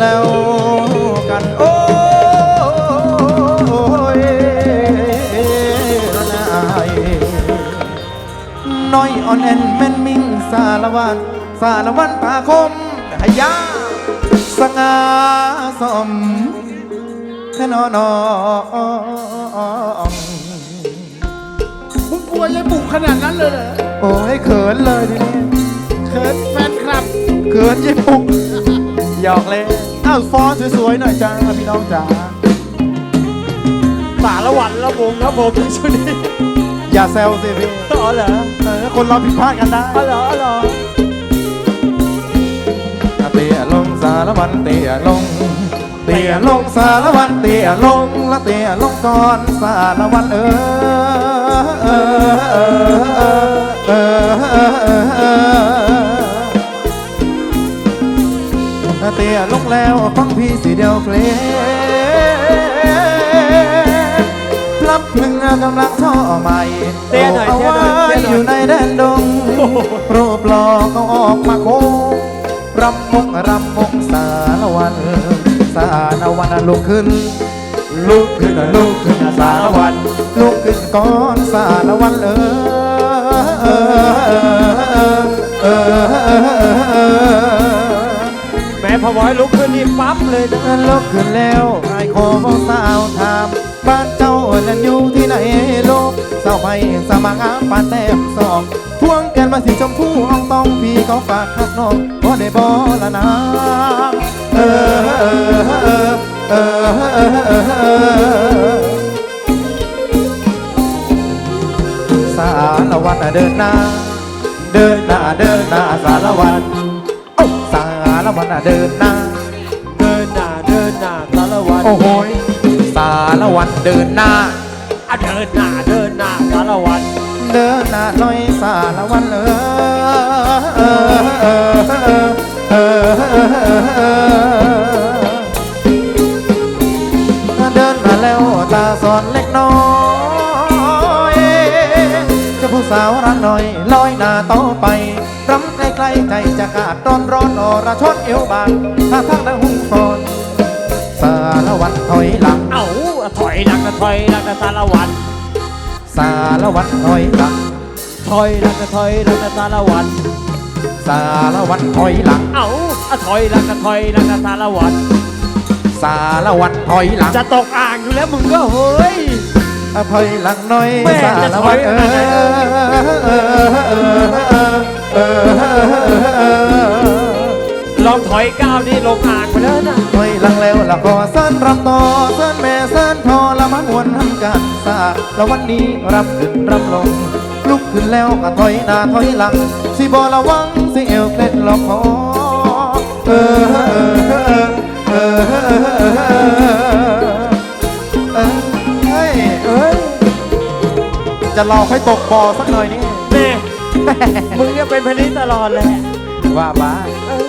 แล้วกันโอ้ยนายน้อยอ่อนแอนแม่นมิ่งสารวันสารวันปาคมหายาสง่าสมแค่นอนอมึงกลัวยายบุกขนาดนั้นเลยเหรอโอ้ยเขินเลยทีนี้เขินแฟนคลับ เขินยิ่ปุกหยอกเลย อ้าวฟอนสวยๆหน่อยจ้าพี่น้องจ๋าสารวันละวงครับผมในช่วงนี้อย่าแซวสิพี่อ๋อเหรอเออคนเราผิดพลาดกันได้อ๋อเหรออ๋อเหรอเตียลงสารวันเตียลง เตียลงสารวันเตียลงละเตียลงก่อนสารวันเออเออเออเออเออ เตียลงแล้วฟังพี่สีเดียวเพลงรับมึงกำลังท่อใหม่เตี้ยหน่อยเอาเตี้ยหน่อยไว้เตี้ยหน่อยอยู่ในแดนดงรูปหล่อเขาออกมาโค้งรำมงรำมงสารวันสารวันลุกขึ้นลุกขึ้นลุกขึ้นสารวันลุกขึ้นก่อนสารวันเออ แม้พอไว้ลุกขึ้นนี่ปั๊บเลยนะ ลุกขึ้นแล้วไอ้ขอบอกสาวถาม บ้านเจ้านั้นอยู่ที่ไหนโลกสาวไม่สมัครงาปานแต้มสองพวงแกันมาสีชมพูอ่องต้องพี่เขาฝากขับน้องบ่ได้บ่ละนะเออเออเออเออสารวันน่ะเดินหน้า เดินหน้าเดินหน้าสารวันเอ้า สารวันน่ะเดินหน้า เดินหน้าเดินหน้าสารวันโอ้โหยสารวันเดินหน้า อะเดินหน้าเดินหน้าสารวันเดินหน้าหน่อยสารวันเออเออเออเออเออเออเดินมาแล้วตาสอนเล็กน้อยเจะผู้ สาวรักหน่อยลอยหน้าต่อไปรำใกล้ๆใจจะขาดร้อนร้อนอระชดเอวบางท่าทางดังหุ่งฟอนสารวันถอยหลัง เอ้าถอยหลังนะถอยหลังนะสารวันสารวันถอยหลัง ถอยหลังนะถอยหลังนะสารวันสารวันถอยหลัง เอ้าอะถอยหลังนะถอยหลังนะสารวันสารวันถอยหลัง จะตกอ่างอยู่แล้วมึงก็เฮ้ยอะ ถอยหลังหน่อยแม่สาจะรถวัอนยเออะไรอเออเออเออเออเออลองถอยก้าวนี่ลงอ่างไปแล้วนะถอยหลังแล้วละก็เส้นรำต่อเส้นแม่เส้นทอละมันวนทำกันสาแล้ววันนี้รับขึ้นรับลง ลุกขึ้นแล้วก็ถอยหน้าถอยหลัง สิบอระวังสิเอวเคล็ดหลอกคอเออเอ จะรอให้ตกบ่อสักหน่อยนี่แม่มึงเนี่ยเป็นพนิษตลอดเลยว่าบ้า เออ